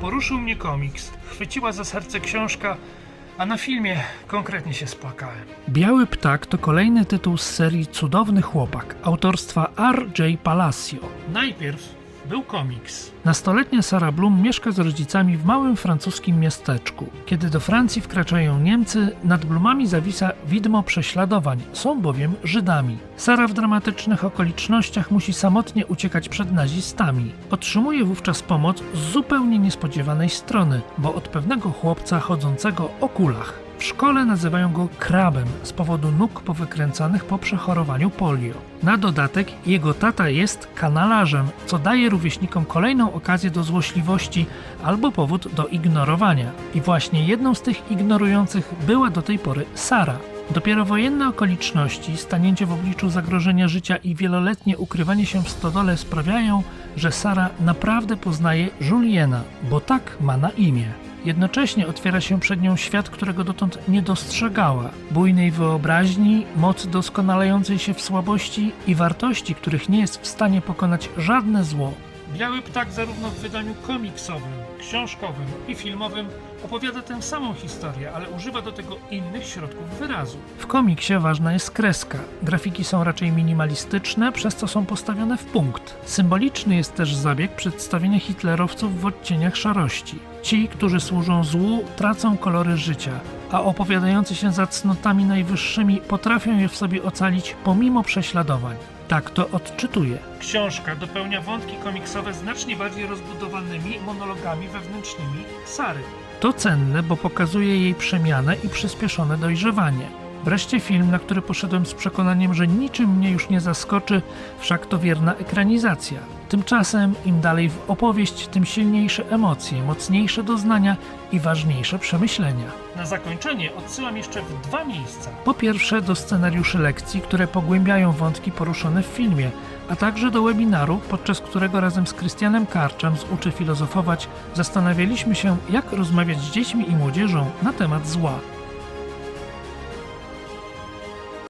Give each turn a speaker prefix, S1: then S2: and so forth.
S1: Poruszył mnie komiks, chwyciła za serce książka, a na filmie konkretnie się spłakałem. Biały Ptak to kolejny tytuł z serii Cudowny Chłopak autorstwa R.J. Palacio. Najpierw był komiks. Nastoletnia Sara Bloom mieszka z rodzicami w małym francuskim miasteczku. Kiedy do Francji wkraczają Niemcy, nad Bloomami zawisa widmo prześladowań, są bowiem Żydami. Sara w dramatycznych okolicznościach musi samotnie uciekać przed nazistami. Otrzymuje wówczas pomoc z zupełnie niespodziewanej strony, bo od pewnego chłopca chodzącego o kulach. W szkole nazywają go krabem z powodu nóg powykręcanych po przechorowaniu polio. Na dodatek jego tata jest kanalarzem, co daje rówieśnikom kolejną okazję do złośliwości albo powód do ignorowania. I właśnie jedną z tych ignorujących była do tej pory Sara. Dopiero wojenne okoliczności, stanięcie w obliczu zagrożenia życia i wieloletnie ukrywanie się w stodole sprawiają, że Sara naprawdę poznaje Juliena, bo tak ma na imię. Jednocześnie otwiera się przed nią świat, którego dotąd nie dostrzegała. Bujnej wyobraźni, mocy doskonalającej się w słabości i wartości, których nie jest w stanie pokonać żadne zło. Biały Ptak zarówno w wydaniu komiksowym, książkowym i filmowym opowiada tę samą historię, ale używa do tego innych środków wyrazu. W komiksie ważna jest kreska. Grafiki są raczej minimalistyczne, przez co są postawione w punkt. Symboliczny jest też zabieg przedstawienia hitlerowców w odcieniach szarości. Ci, którzy służą złu, tracą kolory życia, a opowiadający się za cnotami najwyższymi potrafią je w sobie ocalić pomimo prześladowań. Tak to odczytuję. Książka dopełnia wątki komiksowe znacznie bardziej rozbudowanymi monologami wewnętrznymi Sary. To cenne, bo pokazuje jej przemianę i przyspieszone dojrzewanie. Wreszcie film, na który poszedłem z przekonaniem, że niczym mnie już nie zaskoczy, wszak to wierna ekranizacja. Tymczasem im dalej w opowieść, tym silniejsze emocje, mocniejsze doznania i ważniejsze przemyślenia. Na zakończenie odsyłam jeszcze w dwa miejsca. Po pierwsze do scenariuszy lekcji, które pogłębiają wątki poruszone w filmie, a także do webinaru, podczas którego razem z Krystianem Karczem z Uczy Filozofować zastanawialiśmy się, jak rozmawiać z dziećmi i młodzieżą na temat zła.